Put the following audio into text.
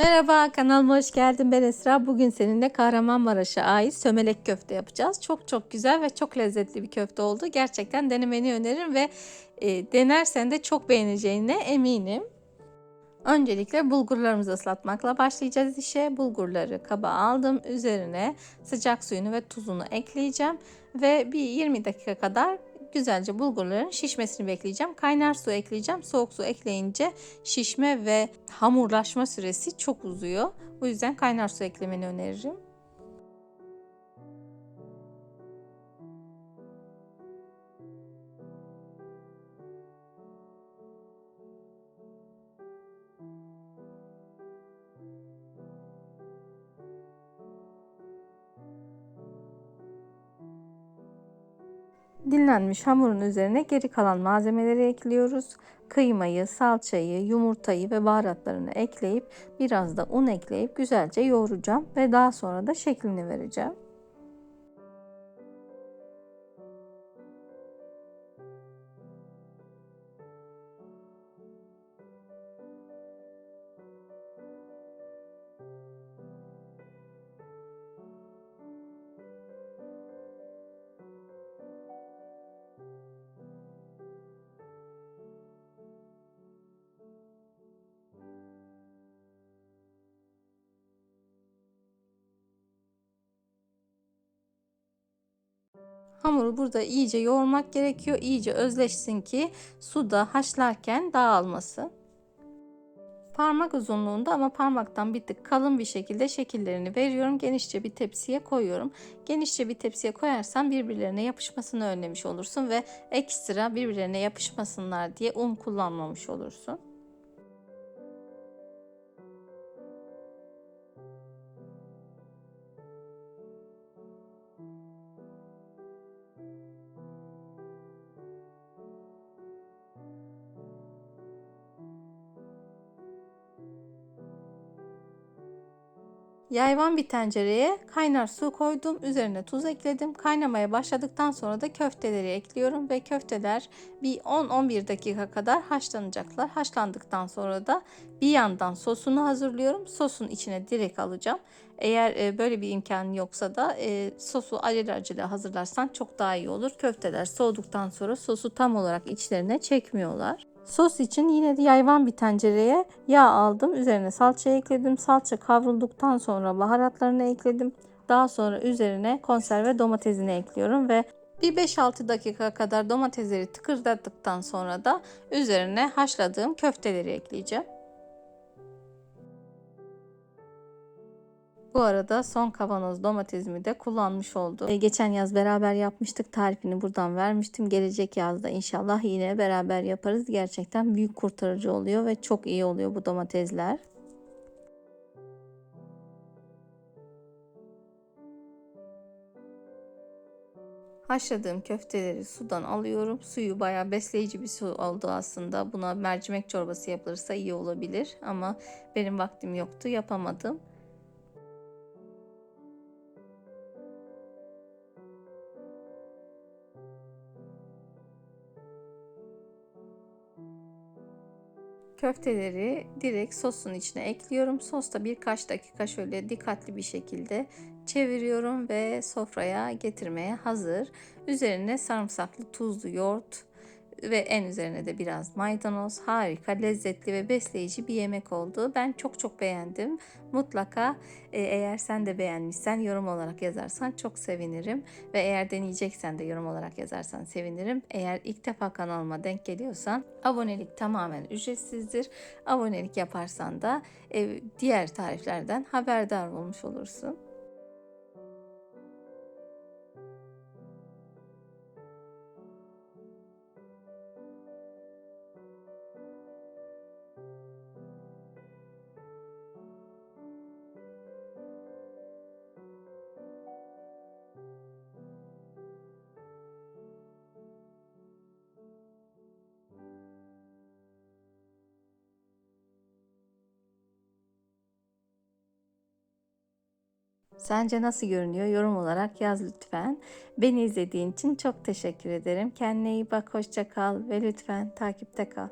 Merhaba kanalıma hoş geldin ben Esra. Bugün seninle Kahramanmaraş'a ait sömelek köfte yapacağız. Çok çok güzel ve çok lezzetli bir köfte oldu. Gerçekten denemeni öneririm ve e, denersen de çok beğeneceğine eminim. Öncelikle bulgurlarımızı ıslatmakla başlayacağız işe. Bulgurları kaba aldım. Üzerine sıcak suyunu ve tuzunu ekleyeceğim. Ve bir 20 dakika kadar güzelce bulgurların şişmesini bekleyeceğim. Kaynar su ekleyeceğim. Soğuk su ekleyince şişme ve hamurlaşma süresi çok uzuyor. O yüzden kaynar su eklemeni öneririm. Dinlenmiş hamurun üzerine geri kalan malzemeleri ekliyoruz. Kıymayı, salçayı, yumurtayı ve baharatlarını ekleyip biraz da un ekleyip güzelce yoğuracağım ve daha sonra da şeklini vereceğim. Hamuru burada iyice yoğurmak gerekiyor. İyice özleşsin ki suda haşlarken dağılmasın. Parmak uzunluğunda ama parmaktan bir tık kalın bir şekilde şekillerini veriyorum. Genişçe bir tepsiye koyuyorum. Genişçe bir tepsiye koyarsan birbirlerine yapışmasını önlemiş olursun ve ekstra birbirlerine yapışmasınlar diye un kullanmamış olursun. Yayvan bir tencereye kaynar su koydum. Üzerine tuz ekledim. Kaynamaya başladıktan sonra da köfteleri ekliyorum ve köfteler bir 10-11 dakika kadar haşlanacaklar. Haşlandıktan sonra da bir yandan sosunu hazırlıyorum. Sosun içine direkt alacağım. Eğer e, böyle bir imkan yoksa da e, sosu acele acele hazırlarsan çok daha iyi olur. Köfteler soğuduktan sonra sosu tam olarak içlerine çekmiyorlar. Sos için yine de yayvan bir tencereye yağ aldım. Üzerine salça ekledim. Salça kavrulduktan sonra baharatlarını ekledim. Daha sonra üzerine konserve domatesini ekliyorum ve bir 5-6 dakika kadar domatesleri tıkırdattıktan sonra da üzerine haşladığım köfteleri ekleyeceğim. Bu arada son kavanoz domatesimi de kullanmış oldum. E, geçen yaz beraber yapmıştık. Tarifini buradan vermiştim. Gelecek yazda inşallah yine beraber yaparız. Gerçekten büyük kurtarıcı oluyor ve çok iyi oluyor bu domatesler. Haşladığım köfteleri sudan alıyorum. Suyu bayağı besleyici bir su oldu aslında. Buna mercimek çorbası yapılırsa iyi olabilir ama benim vaktim yoktu yapamadım. Köfteleri direkt sosun içine ekliyorum. Sosta birkaç dakika şöyle dikkatli bir şekilde çeviriyorum ve sofraya getirmeye hazır. Üzerine sarımsaklı tuzlu yoğurt ve en üzerine de biraz maydanoz. Harika, lezzetli ve besleyici bir yemek oldu. Ben çok çok beğendim. Mutlaka e, eğer sen de beğenmişsen yorum olarak yazarsan çok sevinirim. Ve eğer deneyeceksen de yorum olarak yazarsan sevinirim. Eğer ilk defa kanalıma denk geliyorsan abonelik tamamen ücretsizdir. Abonelik yaparsan da e, diğer tariflerden haberdar olmuş olursun. Sence nasıl görünüyor? Yorum olarak yaz lütfen. Beni izlediğin için çok teşekkür ederim. Kendine iyi bak, hoşça kal ve lütfen takipte kal.